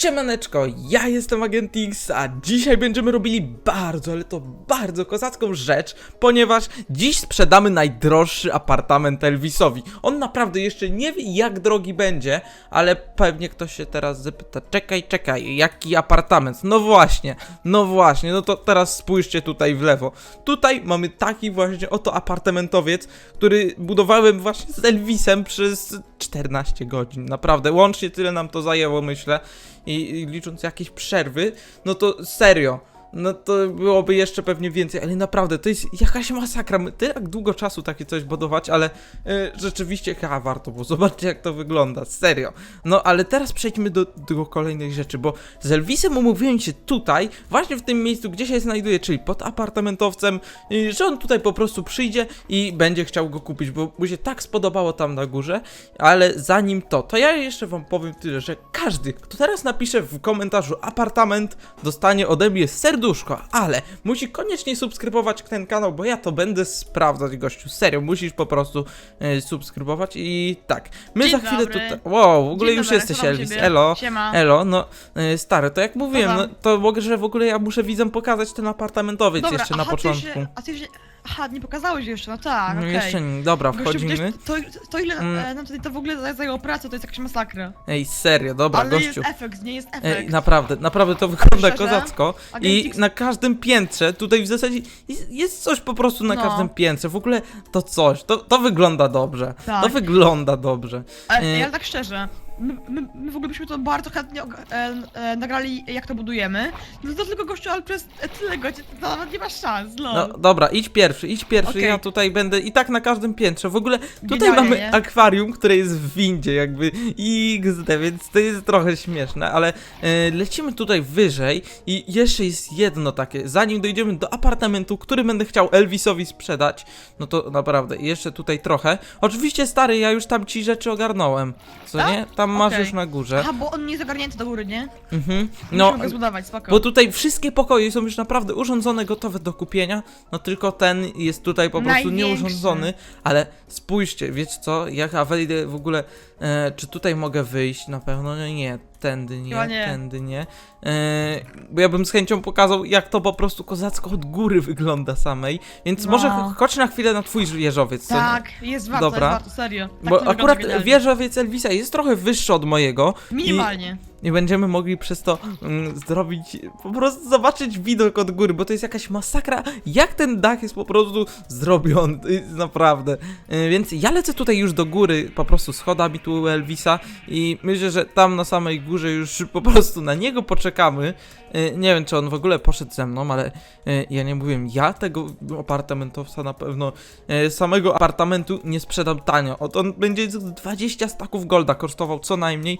Siemaneczko, ja jestem Agent X, a dzisiaj będziemy robili bardzo, ale to bardzo kozacką rzecz, ponieważ dziś sprzedamy najdroższy apartament Elvisowi. On naprawdę jeszcze nie wie jak drogi będzie, ale pewnie ktoś się teraz zapyta, czekaj, czekaj, jaki apartament? No właśnie, no właśnie, no to teraz spójrzcie tutaj w lewo. Tutaj mamy taki właśnie oto apartamentowiec, który budowałem właśnie z Elvisem przez 14 godzin, naprawdę, łącznie tyle nam to zajęło, myślę i, i licząc jakieś przerwy, no to serio. No to byłoby jeszcze pewnie więcej, ale naprawdę to jest jakaś masakra. My tak długo czasu takie coś budować, ale e, rzeczywiście chyba warto było. Zobaczcie jak to wygląda, serio. No ale teraz przejdźmy do, do kolejnej rzeczy, bo z Elvisem umówiłem się tutaj, właśnie w tym miejscu, gdzie się znajduje, czyli pod apartamentowcem, y, że on tutaj po prostu przyjdzie i będzie chciał go kupić, bo mu się tak spodobało tam na górze, ale zanim to, to ja jeszcze wam powiem tyle, że każdy, kto teraz napisze w komentarzu apartament, dostanie ode mnie serduszko, ale musi koniecznie subskrybować ten kanał, bo ja to będę sprawdzać, gościu, serio, musisz po prostu e, subskrybować i tak, my Dzień za chwilę dobry. tutaj, wow, w ogóle Dzień już dobry, jesteś Elvis, ciebie? elo, Siema. elo, no, e, stary, to jak mówiłem, no, to mogę, że w ogóle ja muszę widzom pokazać ten apartamentowiec Dobra, jeszcze na aha, Ty początku. a ty aha, nie pokazałeś jeszcze, no tak, No okej. jeszcze nie, dobra, Gościu, wchodzimy. przecież To, to ile Mm. e, nam tutaj to w ogóle zaj- zajęło pracę, to jest jakaś masakra. Ej, serio, dobra, Ale gościu. jest efekt, nie jest efekt. Ej, naprawdę, naprawdę to wygląda Szczerze? kozacko. I na każdym piętrze, tutaj w zasadzie jest, jest coś po prostu na No. każdym piętrze. W ogóle to coś, to, to wygląda dobrze. Tak. To wygląda dobrze. Ale e, ja tak szczerze, my, my, my w ogóle byśmy to bardzo chętnie e, e, nagrali, jak to budujemy. No to tylko gościu, ale przez tyle godzin to nawet nie masz szans, lol. No dobra, idź pierwszy, idź pierwszy, Okej. ja tutaj będę i tak na każdym piętrze. W ogóle tutaj Genialnie, mamy nie? akwarium, które jest w windzie, jakby XD, więc to jest trochę śmieszne, ale e, lecimy tutaj wyżej i jeszcze jest jedno takie, zanim dojdziemy do apartamentu, który będę chciał Elvisowi sprzedać, no to naprawdę, jeszcze tutaj trochę. Oczywiście stary, ja już tam ci rzeczy ogarnąłem, co Tak? nie? Tam masz Okej. już na górze. Aha, bo on nie jest ogarnięty do góry, nie? Mhm. No, go zbudować, spoko. bo tutaj wszystkie pokoje są już naprawdę urządzone, gotowe do kupienia. No tylko ten jest tutaj po prostu Największy. nieurządzony. Ale spójrzcie, wiecie co? Jak ja wejdę w ogóle. E, czy tutaj mogę wyjść? Na pewno no nie. Tędy nie, Chyba nie. tędy nie. E, bo ja bym z chęcią pokazał, jak to po prostu kozacko od góry wygląda samej. Więc No. może ch- chodź na chwilę na twój wieżowiec. co nie? Tak, jest warto, Dobra. jest warto, serio. Tak Bo wygląda akurat genialnie. wieżowiec Elvisa jest trochę wyższy od mojego. Minimalnie. I będziemy mogli przez to mm, zrobić, po prostu zobaczyć widok od góry, bo to jest jakaś masakra, jak ten dach jest po prostu zrobiony, naprawdę. Y, Więc ja lecę tutaj już do góry, po prostu schodami tu Elvisa i myślę, że tam na samej górze już po prostu na niego poczekamy. Y, Nie wiem, czy on w ogóle poszedł ze mną, ale y, ja nie mówiłem, ja tego apartamentowca na pewno, samego apartamentu nie sprzedam tanio. On będzie z 20 staków golda kosztował co najmniej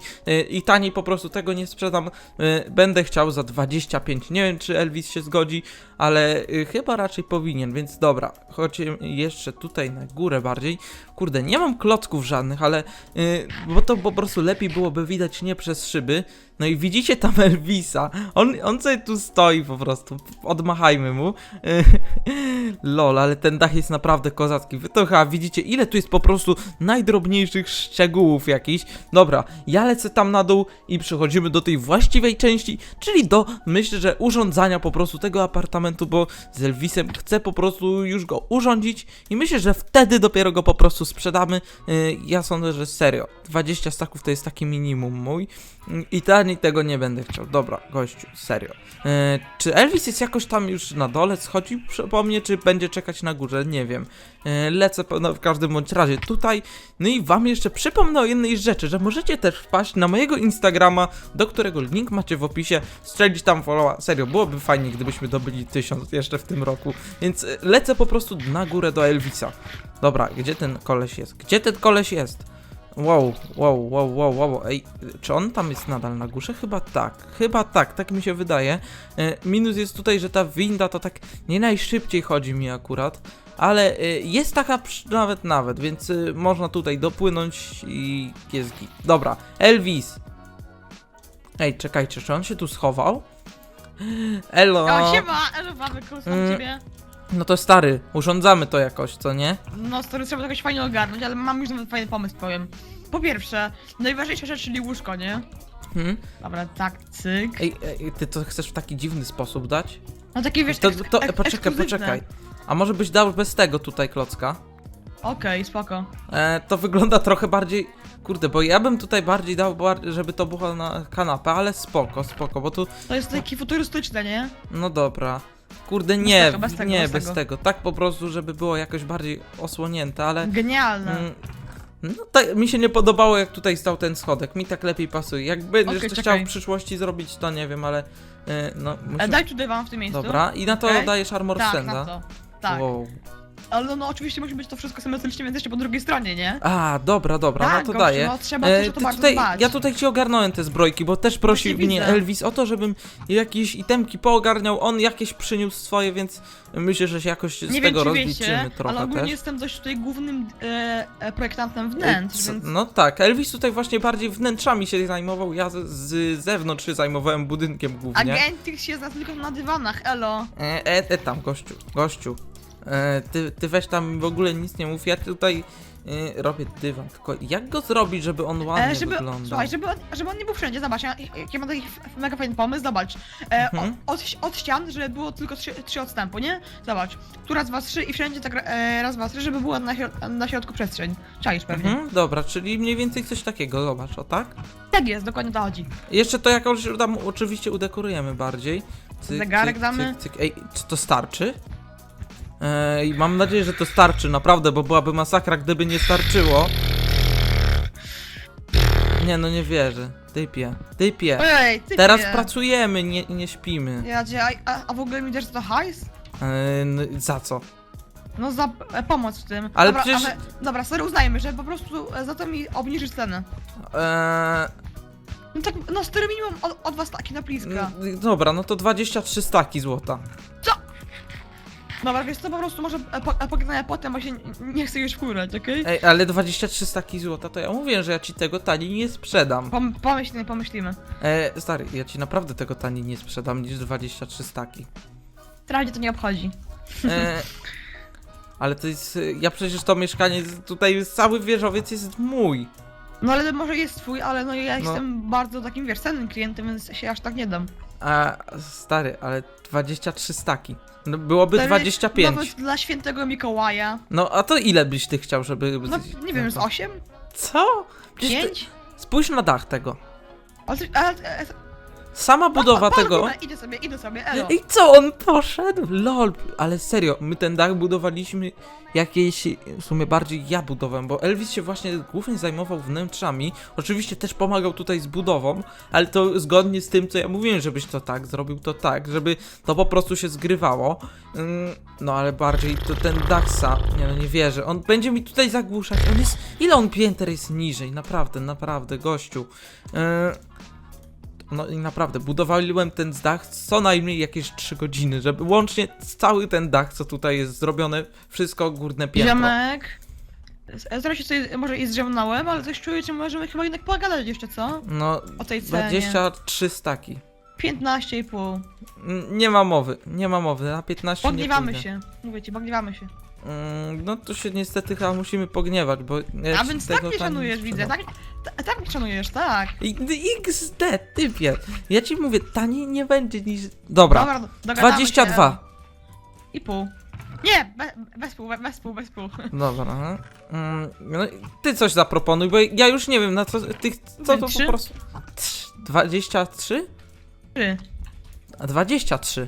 i taniej po prostu tego nie sprzedam. Y, Będę chciał za 25. Nie wiem, czy Elvis się zgodzi, ale y, chyba raczej powinien, więc dobra. Chodźmy jeszcze tutaj na górę bardziej. Kurde, nie mam klocków żadnych, ale y, bo to po prostu lepiej byłoby widać nie przez szyby. No i widzicie tam Elvisa. On, on sobie tu stoi po prostu. Odmachajmy mu. Lol, ale ten dach jest naprawdę kozacki. Wy to chyba widzicie, ile tu jest po prostu najdrobniejszych szczegółów jakichś. Dobra, ja lecę tam na dół i przechodzimy do tej właściwej części, czyli do, myślę, że urządzania po prostu tego apartamentu, bo z Elvisem chcę po prostu już go urządzić i myślę, że wtedy dopiero go po prostu sprzedamy. Yy, ja sądzę, że serio, 20 staków to jest taki minimum mój i taniej tego nie będę chciał. Dobra, gościu, serio. Yy, czy Elvis jest jakoś tam już na dole, schodzi po mnie, czy będzie czekać na górze? Nie wiem. Yy, lecę no, w każdym bądź razie tutaj. No i wam jeszcze przypomnę o jednej rzeczy, że możecie też wpaść na mojego Instagrama, do którego link macie w opisie, strzelić tam followa. Serio, byłoby fajnie, gdybyśmy dobyli tysiąc jeszcze w tym roku. Więc yy, lecę po prostu na górę do Elvisa. Dobra, gdzie ten koleś jest? Gdzie ten koleś jest? Wow, wow, wow, wow, wow, ej, czy on tam jest nadal na górze? Chyba tak, chyba tak, tak mi się wydaje. E, minus jest tutaj, że ta winda to tak nie najszybciej chodzi mi akurat, ale e, jest taka nawet nawet, więc e, można tutaj dopłynąć i jest git. Dobra, Elvis. Ej, czekajcie, czy on się tu schował? Elo. O, siema, elo, mamy ciebie. No to stary, urządzamy to jakoś, co nie? No, stary, trzeba to jakoś fajnie ogarnąć, ale mam już nawet fajny pomysł, powiem. Po pierwsze, najważniejsza rzecz, czyli łóżko, nie? Mhm. Dobra, tak, cyk. Ej, ej, ty to chcesz w taki dziwny sposób dać? No taki wiesz, To, eks- to, ek- poczekaj, ekskluzywne. poczekaj. A może byś dał bez tego tutaj klocka? Okej, spoko. E, to wygląda trochę bardziej. Kurde, bo ja bym tutaj bardziej dał, bar- żeby to było na kanapę, ale spoko, spoko, bo tu. To jest takie futurystyczne, nie? No dobra. Kurde, nie, tego, bez tego, nie, bez bez tego. Tak po prostu, żeby było jakoś bardziej osłonięte, ale. Genialne. Mm, no tak, mi się nie podobało, jak tutaj stał ten schodek. Mi tak lepiej pasuje. Jak będziesz Okej, czekaj. chciał w przyszłości zrobić, to nie wiem, ale. e, no, E, daj tu dywan w tym miejscu. Dobra, i na to Okej. dajesz armor Tak, na to. Tak. Wow. Ale no, no oczywiście musi być to wszystko symetrycznie, więc jeszcze po drugiej stronie, nie? A, dobra, dobra, tak, no to gościu, daję. No, trzeba E, też o to ty bardzo tutaj, dbać. ja tutaj ci ogarnąłem te zbrojki, bo też prosił Właśnie mnie widzę. Elvis o to, żebym jakieś itemki poogarniał, on jakieś przyniósł swoje, więc myślę, że się jakoś z nie tego wiem, czy rozliczymy wiecie, trochę ale ogólnie też. jestem dość tutaj głównym e, e, projektantem E, wnętrz, więc... No tak, Elvis tutaj właśnie bardziej wnętrzami się zajmował, ja z, z zewnątrz się zajmowałem budynkiem głównie. Agentix się zna tylko na dywanach, elo. E, e, e tam, gościu, gościu. E, ty, ty weź tam w ogóle nic nie mów, ja tutaj e, robię dywan, tylko jak go zrobić, żeby on ładnie E, żeby, wyglądał? słuchaj, żeby on, żeby on nie był wszędzie, zobacz, ja, ja mam taki f- mega fajny pomysł, zobacz. E, Mhm. o- od, od ścian, żeby było tylko trzy, trzy odstępu, nie? Zobacz, tu raz, dwa, trzy i wszędzie tak e, raz, dwa, trzy, żeby była na, środ- na środku przestrzeń. Czaisz pewnie. Mhm, dobra, czyli mniej więcej coś takiego, zobacz, o tak? Tak jest, dokładnie o to chodzi. Jeszcze to jakoś tam oczywiście udekorujemy bardziej. Cyk, Zegarek damy. Ej, czy to starczy? Ej, mam nadzieję, że to starczy, naprawdę, bo byłaby masakra, gdyby nie starczyło. Nie, no nie wierzę. Typie, typie. Ej, ty Teraz wie. pracujemy, nie, nie śpimy. Ja cię, a, a, a w ogóle mi że to hajs? Ej, no, za co? No za e, pomoc w tym. Ale dobra, przecież- ale, dobra, sorry, uznajmy, że po prostu e, za to mi obniżysz cenę. Eee, No tak, no którym minimum od, od was taki na bliska. n- dobra, no to 23 staki złota. Dobra, wiesz co, po prostu może e, po, e, pogadamy potem, bo się n- nie chcę już wkurać, okej? Ej, ale 23 staki złota, to ja mówię, że ja ci tego taniej nie sprzedam. Pom pomyślimy, pomyślimy. E, stary, ja ci naprawdę tego taniej nie sprzedam niż 23 staki. Trawdzie to nie obchodzi. E, ale to jest. e, Ja przecież to mieszkanie, z- tutaj jest cały wieżowiec jest mój. No ale może jest twój, ale no ja No. jestem bardzo takim, wiesz, cennym klientem, więc się aż tak nie dam. A stary, ale 23 staki. No, byłoby Stary, 25. Nawet dla świętego Mikołaja. No a to ile byś ty chciał, żeby. No nie wiem, z to- 8? Co? Przecież ty... 5? Spójrz na dach tego. Ale, ale, ale, Sama budowa tego. Idę sobie, idę sobie, elo. I co, on poszedł? Lol, ale serio, my ten dach budowaliśmy jakieś, w sumie bardziej ja budowałem, bo Elvis się właśnie głównie zajmował wnętrzami, oczywiście też pomagał tutaj z budową, ale to zgodnie z tym, co ja mówiłem, żebyś to tak zrobił, to tak, żeby to po prostu się zgrywało, Ym, no ale bardziej to ten dach sam, nie no nie wierzę, on będzie mi tutaj zagłuszać, on jest, ile on pięter jest niżej, naprawdę, naprawdę, gościu. Yy, no i naprawdę, budowaliłem ten dach co najmniej jakieś 3 godziny, żeby łącznie cały ten dach, co tutaj jest zrobione, wszystko górne piętro. Ziomek. Z- Zaraz się sobie może i zrzemnąłem, ale coś czuję, że możemy chyba jednak pogadać jeszcze, co? No, O tej cenie. 23 staki. 15,5. Mm, Nie ma mowy, nie ma mowy, na 15 nie Pogniewamy się. Mówię ci, pogniewamy się. Mm, No to się niestety chyba musimy pogniewać, bo... ja A więc tak taniej szanujesz, nie widzę. Tak, ta- tak mnie szanujesz, tak. I- XD, typie. Ja ci mówię, taniej nie będzie niż... Dobra, Dobra, do- dogadamy 22. Się. I pół. Nie, be, bez pół, be- bez pół, bez pół. Dobra. Mm, no, i ty coś zaproponuj, bo ja już nie wiem na co. Ty, co to Trzy? po prostu. Trz- 23? Trzy. A 23.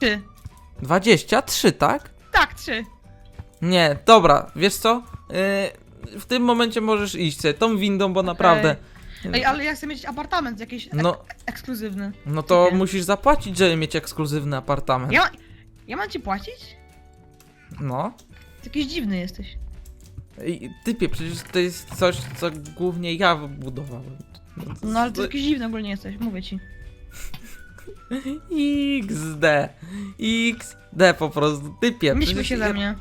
Trzy. 23, tak? Tak, trzy. Nie, dobra, wiesz co? Yy, w tym momencie możesz iść sobie tą windą, bo naprawdę. Ej, ale ja chcę mieć apartament jakiś ek No, ekskluzywny. no to Okej. musisz zapłacić, żeby mieć ekskluzywny apartament. Ja, ja mam ci płacić? No. Ty Jakiś dziwny jesteś. I typie, przecież to jest coś, co głównie ja budowałem. No ale ty jakiś dziwny ogólnie jesteś, mówię ci. XD. XD po prostu. Typie. Przecież śmiej się ja- ze mnie.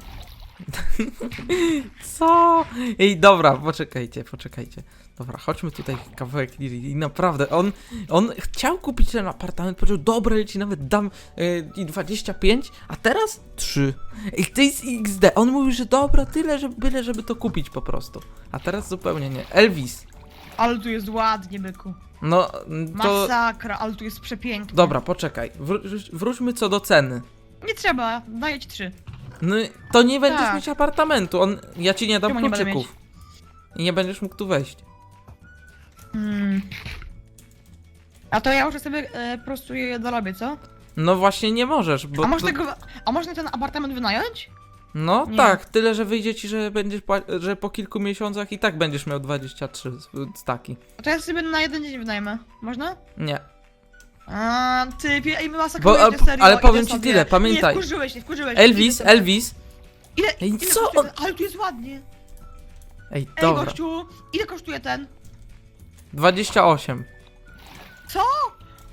Co? Ej, dobra, poczekajcie, poczekajcie. Dobra, chodźmy tutaj kawałek. I naprawdę, on, on chciał kupić ten apartament, powiedział, dobra, ja ci nawet dam y, i 25, a teraz 3. Ej, to jest XD. On mówił, że dobra, tyle, że byle, żeby to kupić po prostu. A teraz zupełnie nie. Elvis, Ale tu jest ładnie, byku. No, to... Masakra, ale tu jest przepięknie. Dobra, poczekaj. Wró- wróćmy co do ceny. Nie trzeba, daję ci trzy. No, to nie będziesz Tak. mieć apartamentu. On, ja ci nie dam Czemu nie będę kluczyków. I nie będziesz mógł tu wejść. Hmm. A to ja już sobie e, po prostu je dorobię, co? No właśnie nie możesz, bo... A można, a można ten apartament wynająć? No Nie. tak, tyle, że wyjdzie ci, że będziesz pła- że po kilku miesiącach i tak będziesz miał 23 staki. A to ja sobie na jeden dzień wynajmę. Można? Nie. A, ty, ej, my Bo, masakrujesz, a, nie, serio, ale idę powiem ci sobie. tyle, pamiętaj. Nie, wkurzyłeś, nie, wkurzyłeś. idę Elvis, sobie. Elvis. Ile, Ej, ile co kosztuje on- ten? Ale tu jest ładnie. Ej, Ej, dobra. gościu, ile kosztuje ten? 28. Co?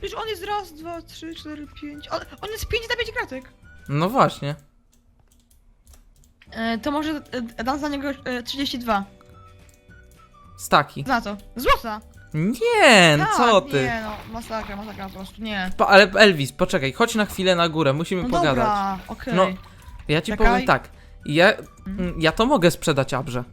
Przecież on jest raz, dwa, trzy, cztery, pięć. On, on jest pięć na pięć kratek. No właśnie. E, to może e, dam za niego e, 32. Staki. Za co? Złota! Nie, no Tak, co ty? Nie no, masakra, masakra po prostu, nie. Pa, ale Elvis, poczekaj, chodź na chwilę na górę, musimy No pogadać. dobra, okej. No. Ja ci Czekaj. powiem tak. Ja, Mhm. mm, ja to mogę sprzedać Abrze.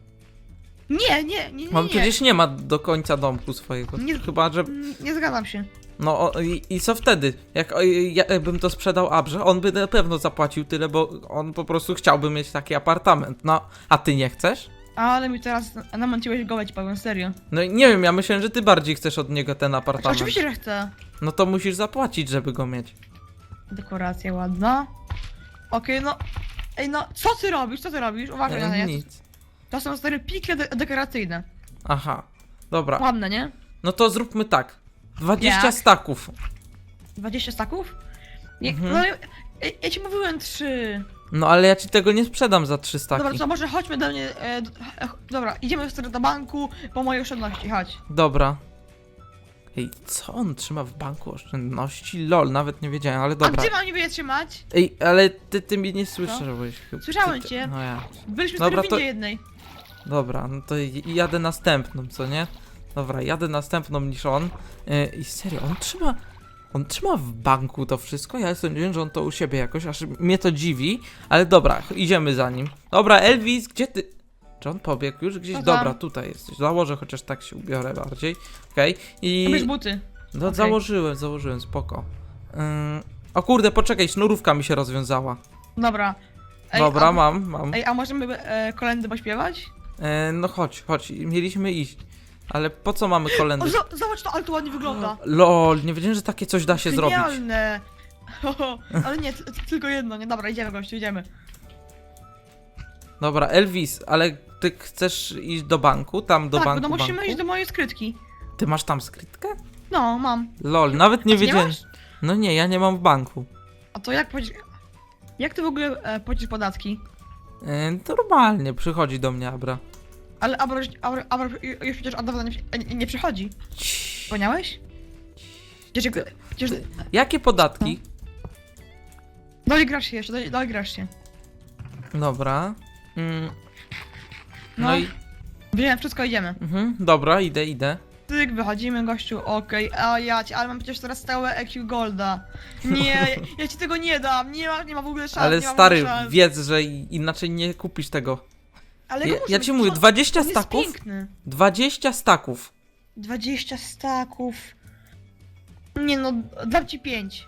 Nie, nie, nie, nie, On nie. przecież nie ma do końca domku swojego. Nie- Chyba, że. Mm, Nie zgadzam się. No o, i, i co wtedy? Jak o, ja bym to sprzedał Abrze, on by na pewno zapłacił tyle, bo on po prostu chciałby mieć taki apartament. No, a ty nie chcesz? Ale mi teraz namąciłeś gołę, ci powiem, serio. No i nie wiem, ja myślałem, że ty bardziej chcesz od niego ten Znaczy, apartament. oczywiście, że chcę. No to musisz zapłacić, żeby go mieć. Dekoracja ładna. Okej, no. Ej, no, co ty robisz? Co ty robisz? Uważaj na nie. nic. To są stare pikle de dekoracyjne. Aha. Dobra. Ładne, nie? No to zróbmy tak. 20 Jak? staków. 20 staków? Nie, Mhm. No, ja, ja ci mówiłem trzy. No ale ja ci tego nie sprzedam za 3 staki. Dobra, to może chodźmy do mnie. E, d- e, dobra, idziemy wtedy do banku po mojej oszczędności, chodź. Dobra. Ej, co on trzyma w banku oszczędności? Lol, nawet nie wiedziałem, ale A dobra. gdzie mam niby je trzymać? Ej, ale ty, ty mnie nie słyszałeś chyba. Słyszałem Ty- cię. No ja. Byliśmy Dobra, w to- jednej. Dobra, no to jadę następną, co nie? Dobra, jadę następną niż on. Yy, I serio, on trzyma. On trzyma w banku to wszystko? Ja sądziłem, że on to u siebie jakoś, aż mnie to dziwi. Ale dobra, idziemy za nim. Dobra, Elvis, gdzie ty. Czy on pobiegł już gdzieś? Tam. Dobra, tutaj jesteś. Założę, chociaż tak się ubiorę bardziej. Okej. I. Bierz buty. No Okej. założyłem, założyłem, spoko. Yy... O kurde, poczekaj, sznurówka mi się rozwiązała. Dobra. Ej, Dobra, a, mam, mam. Ej, a możemy e, kolendy pośpiewać? E, no chodź, chodź, mieliśmy iść. Ale po co mamy O, kolendy? zo- zobacz to, ale to ładnie wygląda. Lol, nie wiedziałem, że takie coś da się zrobić. Genialne. ale nie, t- t- tylko jedno, nie? Dobra, idziemy gościu, idziemy. Dobra, Elvis, ale ty chcesz iść do banku? Tam do tak, banku, no musimy banku? iść do mojej skrytki. Ty masz tam skrytkę? No, mam. Lol, nawet nie A ty nie wiedziałem. masz? no nie, ja nie mam w banku. A to jak płacisz... Jak ty w ogóle e, płacisz podatki? E, normalnie, przychodzi do mnie Abra. Ale Abra, Abra, Abra już przecież od dawna nie, nie, nie przychodzi. Wspomniałeś? Przecież... przecież Jakie podatki? doigrasz się jeszcze, do- doigrasz się. Dobra. Mm. No, No. i. Wiem, wszystko idziemy. Mhm, dobra, idę, idę. Tyk, wychodzimy, gościu, okej, a ja ci, ale mam przecież teraz stałe EQ Golda. Nie, ja, ja ci tego nie dam, nie ma, nie ma w ogóle szans, Ale nie ma w stary, szans. wiedz, że i- inaczej nie kupisz tego. Ale Ja, ja ci mówię, on- 20 on jest staków? piękny. 20 staków. 20 staków. Nie no, dam ci 5.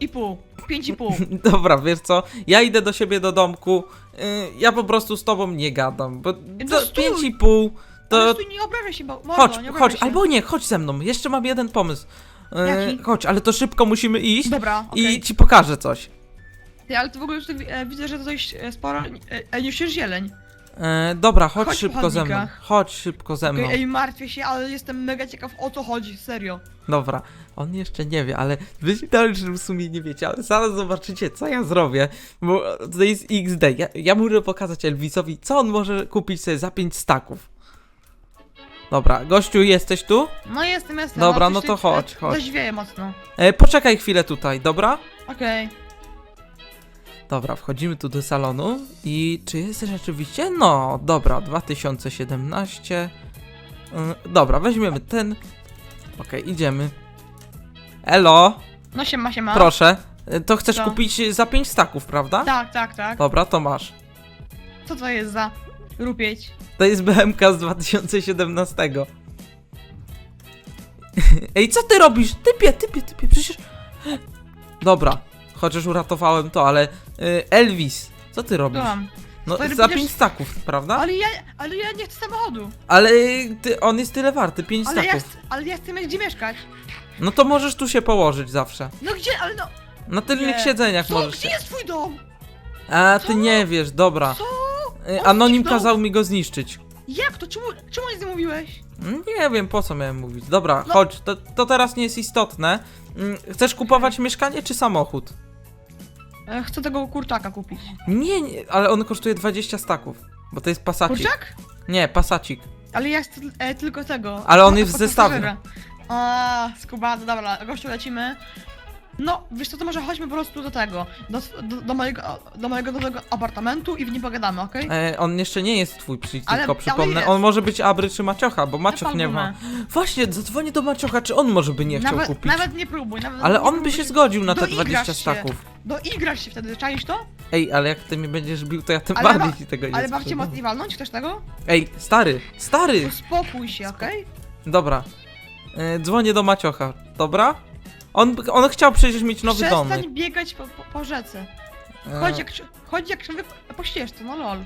I pół. 5 i pół. Dobra, wiesz co? Ja idę do siebie do domku. Yy, ja po prostu z tobą nie gadam, bo to to stój! 5,5 to. To... nie obrażaj się, bo mordo, Chodź, nie obrażaj chodź, się. albo nie, chodź ze mną. Jeszcze mam jeden pomysł. Yy, Jaki? chodź, ale to szybko musimy iść Dobra, okej. i ci pokażę coś. Ty, ale to w ogóle już tak, e, widzę, że to dość e, sporo, e, e, już jest zieleń. Yy, dobra, chodź, Chodź szybko ze mną. Chodź szybko ze mną. Okej, ej, martwię się, ale jestem mega ciekaw o co chodzi, serio. Dobra, on jeszcze nie wie, ale wy też w sumie nie wiecie, ale zaraz zobaczycie, co ja zrobię, bo to jest XD. Ja, ja muszę pokazać Elvisowi, co on może kupić sobie za 5 staków. Dobra, gościu, jesteś tu? No jestem, jestem. Dobra, no to chodź, e, chodź. Dość wieje mocno. E, poczekaj chwilę tutaj, dobra? Okej. Dobra, wchodzimy tu do salonu i czy jest rzeczywiście? No, dobra, 2017. Y, dobra, weźmiemy ten. Okej, idziemy. Elo, No siema, siema. proszę. Y, To chcesz Co? kupić za 5 staków, prawda? Tak, tak, tak. Dobra, to masz. Co to jest za rupieć? To jest BMK z 2017. Ej, co ty robisz? Typie, typie, typie, przecież... Dobra, chociaż uratowałem to, ale... y, Elvis, co ty robisz? Byłam. No, Stary, za 5 staków, prawda? Ale ja, ale ja nie chcę samochodu. Ale ty, on jest tyle warty, 5 Ale ja, staków. chcę, ale ja chcę mieć gdzie mieszkać. No to możesz tu się położyć zawsze. No gdzie, ale no... Na tylnych Nie. siedzeniach Co? możesz Gdzie się... jest twój dom? A, ty Co? nie wiesz, dobra. Co? Y, On Anonim zniknął. kazał mi go zniszczyć. Jak to? Czemu, czemu nic nie mówiłeś? Nie wiem, po co miałem mówić. Dobra, No. chodź, to, to teraz nie jest istotne. Mm, Chcesz kupować mieszkanie czy samochód? E, Chcę tego kurczaka kupić. Nie, nie, ale on kosztuje 20 staków. Bo to jest pasacik. Kurczak? Nie, pasacik. Ale ja chcę e, tylko tego. Ale on jest w zestawie. pasażera. A, skubany, dobra, gościu lecimy. No, wiesz co, to może chodźmy po prostu do tego, do, do, do, mojego, do mojego nowego apartamentu i w nim pogadamy, okej? E, on jeszcze nie jest twój, przy- Ale- tylko ale przypomnę. jest. On może być Abry czy Maciocha, bo Macioch nie ma. Właśnie, zadzwonię do Maciocha, czy on może by nie chciał Nawet, kupić. nawet nie próbuj, nawet Ale on by się zgodził na te Doigrasz 20 się. staków. Doigrasz się wtedy, czaisz to? Ej, ale jak ty mnie będziesz bił, to ja tym Ale bardziej ba- ci tego nie Ale babcię sprzedam. mocniej walnąć, chcesz tego? Ej, stary, stary! Uspokój się, okej? Dobra. E, dzwonię do Maciocha, dobra? On, on chciał przecież mieć nowy dom. Przestań biegać po, po, po rzece. E, Chodź jak, chodź jak człowiek po ścieżce, no lol.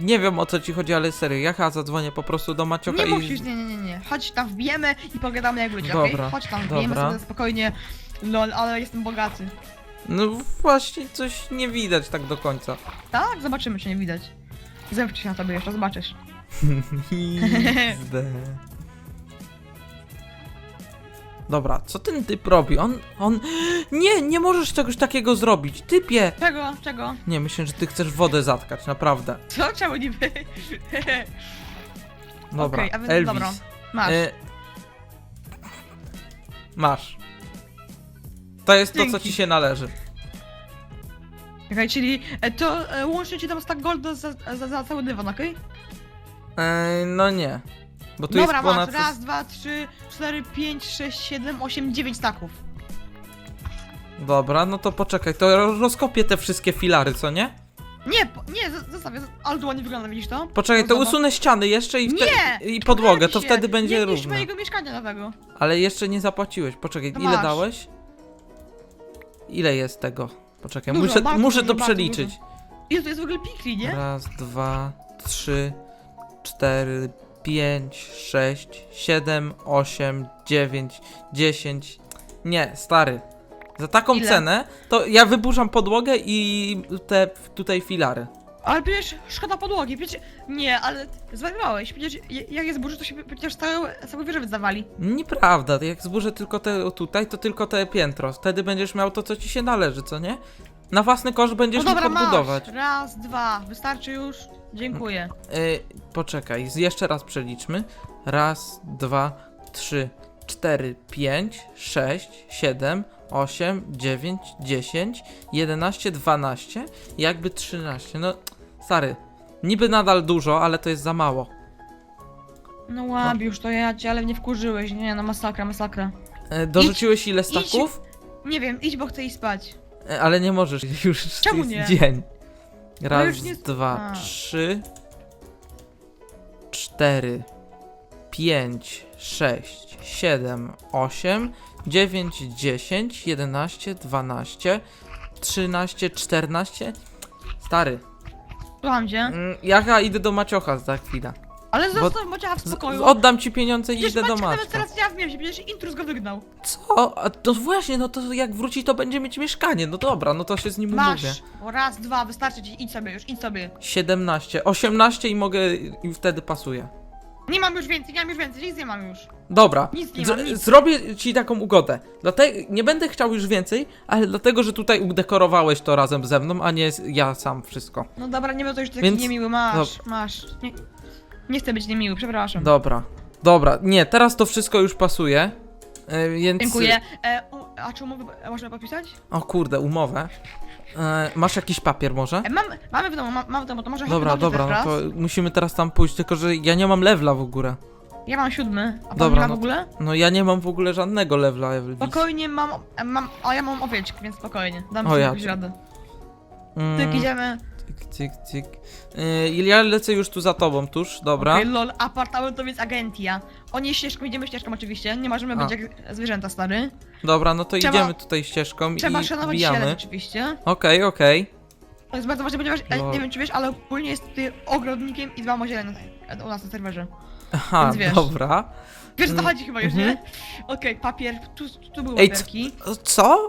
Nie wiem o co ci chodzi, ale serio, ja chyba zadzwonię po prostu do Maciocha Nie i... musisz, nie, nie, nie, nie. Chodź tam wbijemy i pogadamy jak ludzie, okej? Dobra, Chodź tam wbijemy dobra. sobie spokojnie. Lol, ale jestem bogaty. No właśnie, coś nie widać tak do końca. Tak? Zobaczymy, czy nie widać. Zemszczę się na tobie jeszcze, zobaczysz. Pizdę. Dobra, co ten typ robi? On, on... Nie, nie możesz czegoś takiego zrobić, typie! Czego? Czego? Nie, myślę, że ty chcesz wodę zatkać, naprawdę. Co? Czemu niby? Dobra, Okej, a więc Elvis. dobra. Masz. E, Masz. To jest to, co Dzięki. ci się należy. Czekaj, czyli e, to e, łącznie ci dam stack golda za, za, za cały dywan, okej? E, no nie. Bo tu Dobra, jest ponad... masz. Raz, dwa, trzy, cztery, pięć, sześć, siedem, osiem, dziewięć staków. Dobra, no to poczekaj, to ro- rozkopię te wszystkie filary, co nie? Nie, po, nie, zostawię. Ale to ładnie wygląda, widzisz to? Poczekaj, to Zobacz. usunę ściany jeszcze i, wte... Nie! i podłogę, to się. wtedy będzie nie niszcz równo. mojego mieszkania nowego. Ale jeszcze nie zapłaciłeś. Poczekaj, To ile masz. dałeś? Ile jest tego? Poczekaj, Dużo, muszę, bardzo muszę dużo, to bardzo przeliczyć. Ile to jest w ogóle pikli, nie? Raz, dwa, trzy, cztery, pięć, sześć, siedem, osiem, dziewięć, dziesięć. Nie, stary. Za taką Ile? cenę to ja wyburzam podłogę i te tutaj filary. Ale przecież szkoda podłogi, przecież... Nie, ale zwariowałeś, przecież je- jak jest burza, to się przecież całe, całe wieże zawali. Nieprawda, jak zburzę tylko te tutaj, to tylko te piętro. Wtedy będziesz miał to, co ci się należy, co nie? Na własny koszt będziesz no mógł dobra, odbudować. masz. Raz, dwa, wystarczy już? Dziękuję. Y, poczekaj, jeszcze raz przeliczmy. Raz, dwa, trzy, cztery, pięć, sześć, siedem, osiem, dziewięć, dziesięć, jedenaście, dwanaście, jakby trzynaście. No, stary, niby nadal dużo, ale to jest za mało. No łap już to ja cię, ale mnie wkurzyłeś, nie no masakra, masakra. E, dorzuciłeś ile staków? Nie wiem, idź, bo chcę iść spać. E, ale nie możesz, już Czemu jest nie? dzień. Raz, już nie- dwa, A. trzy, cztery, pięć, sześć, siedem, osiem, dziewięć, dziesięć, jedenaście, dwanaście, trzynaście, czternaście. Stary, Słucham cię. mm, ja idę do Maciocha za chwilę. Ale zostaw Maciecha w spokoju. oddam ci pieniądze i Przecież idę do Maciek nawet Maćka. teraz nie w mieście, przecież Intrus go wygnał. Co? A to właśnie, no to jak wróci, to będzie mieć mieszkanie. No dobra, no to się z nim umówię. Masz. O, raz, dwa, wystarczy ci, idź sobie już, idź sobie. 17, 18 i mogę i wtedy pasuje. Nie mam już więcej, nie mam już więcej, nic nie mam już. Dobra, Nic nie mam, nic. zrobię ci taką ugodę. Dlatego nie będę chciał już więcej, ale dlatego, że tutaj udekorowałeś to razem ze mną, a nie z- ja sam wszystko. No dobra, nie będę już taki Więc- niemiły, masz, masz. Nie, nie chcę być niemiły, przepraszam. Dobra, dobra, nie, teraz to wszystko już pasuje. e, Więc. Dziękuję. E, u, a czy umowę e, można podpisać? O kurde, umowę. E, masz jakiś papier może? E, mam, mamy w domu, mam, mam w domu, to może Dobra, chodźmy dobra, teraz. no to musimy teraz tam pójść, tylko że ja nie mam lewla w ogóle. Ja mam siódmy, a pan Dobra, nie ma w no to- ogóle? No ja nie mam w ogóle żadnego lewla, Elvis. Spokojnie mam, e, mam, a ja mam owieczki, więc spokojnie, dam O, sobie ja jakoś cię- radę. Mm, Tyk, idziemy, Cyk, cyk, cyk. Yy, ja lecę już tu za tobą, tuż, dobra. Okej, lol, apartament to więc agentia. Oni ścieżką, idziemy ścieżką oczywiście, nie możemy A. być jak zwierzęta, stary. Dobra, no to Trzeba- idziemy tutaj ścieżką Trzeba i szanować wbijamy. oczywiście. Okej, okej. To jest bardzo ważne, ponieważ, e, Lol. nie wiem czy wiesz, ale ogólnie jest ty ogrodnikiem i dbam o zieleń na- u nas na serwerze. Aha, Więc wiesz. dobra. Wiesz o co Mm, chodzi chyba już, mhm. nie? Okej, papier, tu, tu były Ej, co- papierki. O, Co?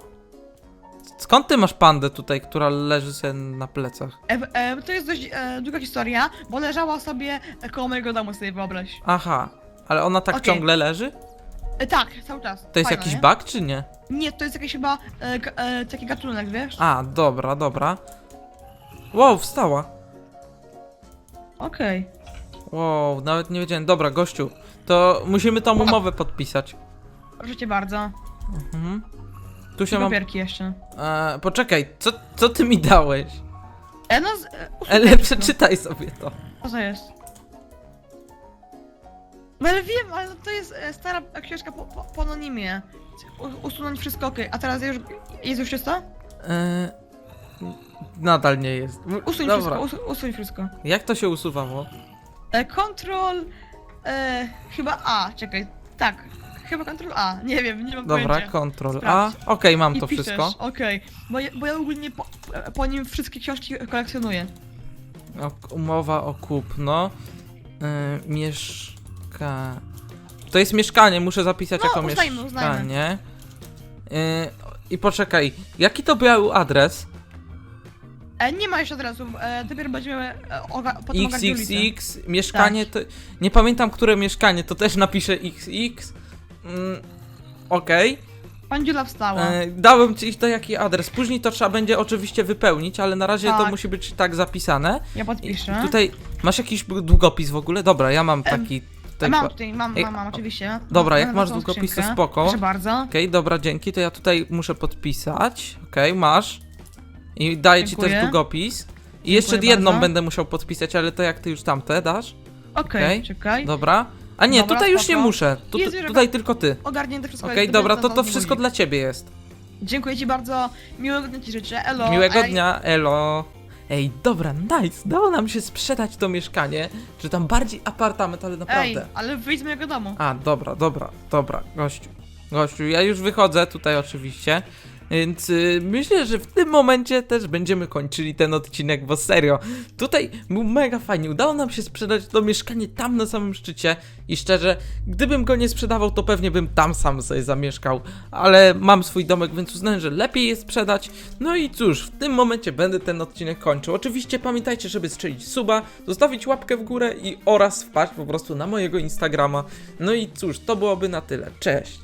Skąd ty masz pandę tutaj, która leży sobie na plecach? E, e, to jest dość e, długa historia, bo leżała sobie koło mojego domu, sobie wyobraź. Aha, ale ona tak Okej. ciągle leży? E, tak, cały czas. To jest Fajna, jakiś nie? bug, czy nie? Nie, to jest jakiś chyba e, e, taki gatunek, wiesz? A, dobra, dobra. Wow, wstała. Okej. Wow, nawet nie wiedziałem. Dobra, gościu, to musimy tą umowę podpisać. Proszę cię bardzo. Mhm. Tu się I mam... papierki jeszcze. E, poczekaj, co, co ty mi dałeś? E, no, z, e, Ale przeczytaj sobie to. Co to jest? No ale wiem, ale to jest e, stara książka po, po, po anonimie. U, usunąć wszystko okej. A teraz już jest już czysto? E, nadal nie jest. M- Usuń Dobra, wszystko, usu, usuń wszystko. jak to się usuwało? E, Control... E, chyba A, czekaj. Tak, chyba Control A. Nie wiem, nie mam Dobra, pojęcia. Ctrl A. Sprawdź. Okej, mam I to piszesz, wszystko. okej. Bo, ja, bo ja ogólnie po, po nim wszystkie książki kolekcjonuję. Umowa o kupno. Y, mieszka... To jest mieszkanie, muszę zapisać No, jako uznajmy, mieszkanie. Y, I poczekaj, jaki to był adres? E, nie ma jeszcze adresu, e, dopiero będziemy e, oga, potem ogarniać ulicę. XXX, mieszkanie Tak. to... Nie pamiętam, które mieszkanie, to też napiszę XX. Mm, Okej. Pan Dziula wstała. E, Dałem ci to jaki adres. Później to trzeba będzie oczywiście wypełnić, ale na razie to Tak. musi być tak zapisane. ja I podpiszę. tutaj masz jakiś długopis w ogóle? Dobra, ja mam taki. Tutaj mam tutaj, mam, Ej, mam, mam oczywiście. Dobra, jak masz tą długopis, to skrzynkę. spoko. Proszę bardzo. Okej, dobra, dzięki. To ja tutaj muszę podpisać. Okej, masz. I daję ci też Dziękuję. długopis. I jeszcze Dziękuję jedną bardzo. będę musiał podpisać, ale to jak ty już tamte dasz? Okej, Okej. czekaj. Dobra. A nie, Dobra, tutaj już nie spoko. muszę. Tu, Jest tutaj tylko ty. Ogarnięte wszystko. Okej, dobra, to to wszystko dla ciebie jest. Dziękuję ci bardzo. Miłego dnia ci życzę. Elo. Miłego Ej, dnia, elo. Ej, dobra, nice. Dało nam się sprzedać to mieszkanie, czy tam bardziej apartament, ale Ej, naprawdę. ale wyjdź z mojego domu. A, dobra, dobra, dobra, gościu. Gościu, ja już wychodzę tutaj oczywiście. Więc y, myślę, że w tym momencie też będziemy kończyli ten odcinek, bo serio, tutaj był mega fajnie. Udało nam się sprzedać to mieszkanie tam na samym szczycie i szczerze, gdybym go nie sprzedawał, to pewnie bym tam sam sobie zamieszkał, ale mam swój domek, więc uznałem, że lepiej je sprzedać. No i cóż, w tym momencie będę ten odcinek kończył. Oczywiście pamiętajcie, żeby strzelić suba, zostawić łapkę w górę i oraz wpaść po prostu na mojego Instagrama. No i cóż, to byłoby na tyle. Cześć!